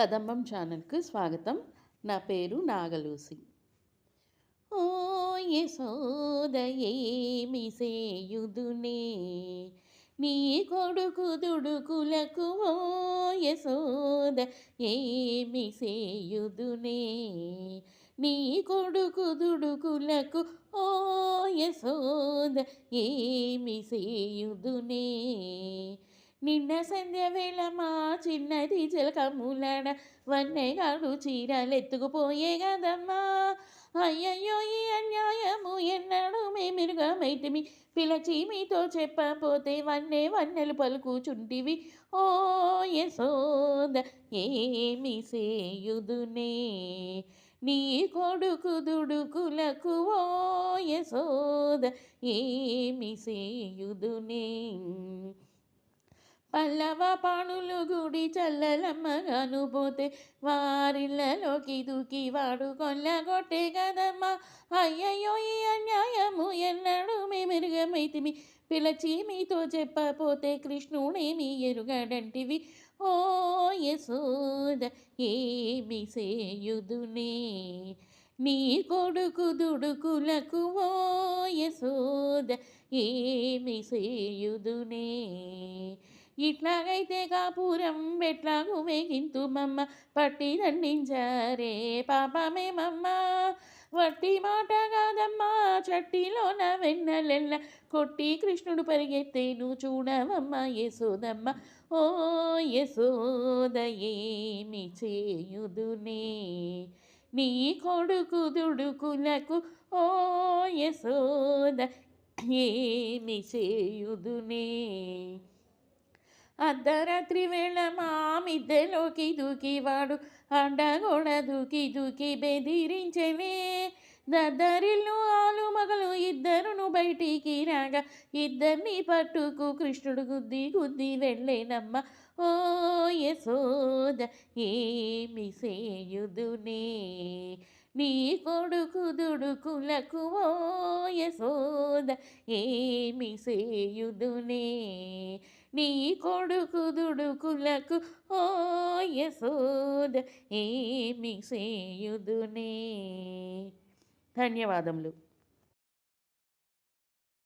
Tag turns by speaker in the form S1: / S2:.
S1: కదంబం ఛానల్కు స్వాగతం. నా పేరు నాగలూసి. ఓ యశోద ఏమి సేయుదునే నీ కొడుకు దుడుకులకు ఓ యశోద ఏమి సేయుదునే నీ కొడుకు దుడుకులకు ఓ యశోద ఏమి సేయుదునే నిన్న సంధ్య వేళ మా చిన్నది చిలకములడ వన్నెగాడు చీరలెత్తుకుపోయే కదమ్మా. అయ్యయ్యో ఈ అన్యాయము ఎన్నడు మేమిరుగమైతిమి పిలచి మీతో చెప్పపోతే వన్నె వన్నెలు పలుకుచుంటివి. ఓ యశోద ఏమి సేయుదునే నీ కొడుకు దుడుకులకు ఓ యశోద ఏమి సేయుదునే పల్లవ పాణులు గుడి చల్లలమ్మగాను పోతే వారిళ్ళలోకి దూకి వాడు కొల్లగొట్టే కదమ్మా. అయ్యయ్యో ఈ అన్యాయము ఎన్నడు మేమెరుగమైతిమి పిలచి మీతో చెప్పపోతే కృష్ణుడేమి ఎరుగడంటివి. ఓ యశోద ఏమి సేయుదునే నీ కొడుకు దుడుకులకు ఓ యశోద ఏమి సేయుదునే ఇట్లాగైతే కాపురం ఎట్లాగూ వేగింతు మమ్మ పట్టి దండించారే పాపమే మమ్మ. వట్టి మాట కాదమ్మా చట్టిలోన వెన్నెలెల్ల. కొట్టి కృష్ణుడు పరిగెత్తేను చూడవమ్మ యశోదమ్మ. ఓ యశోదయేమి చేయుదునే. నీ కొడుకు దుడుకులకు ఓ యశోద ఏమి చేయుదునే. అర్ధరాత్రి వేళ మా మిద్దెలోకి దూకివాడు. అండగోడ దూకి దూకి బెదిరించవే. దద్దరిల్లు ఆలు మగలు ఇద్దరును బయటికి రాగా ఇద్దరిని పట్టుకు కృష్ణుడు గుద్ది గుద్ది వెళ్ళేనమ్మ. ఓ యశోద ఏమి సేయుదునే నీ కొడు దుడుకులకు ఓ యశోద ఏమి సేయుదునే నీ కొడుకు దుడుకులకు ఓ యశోద ఏమి సేయుదునే ధన్యవాదములు.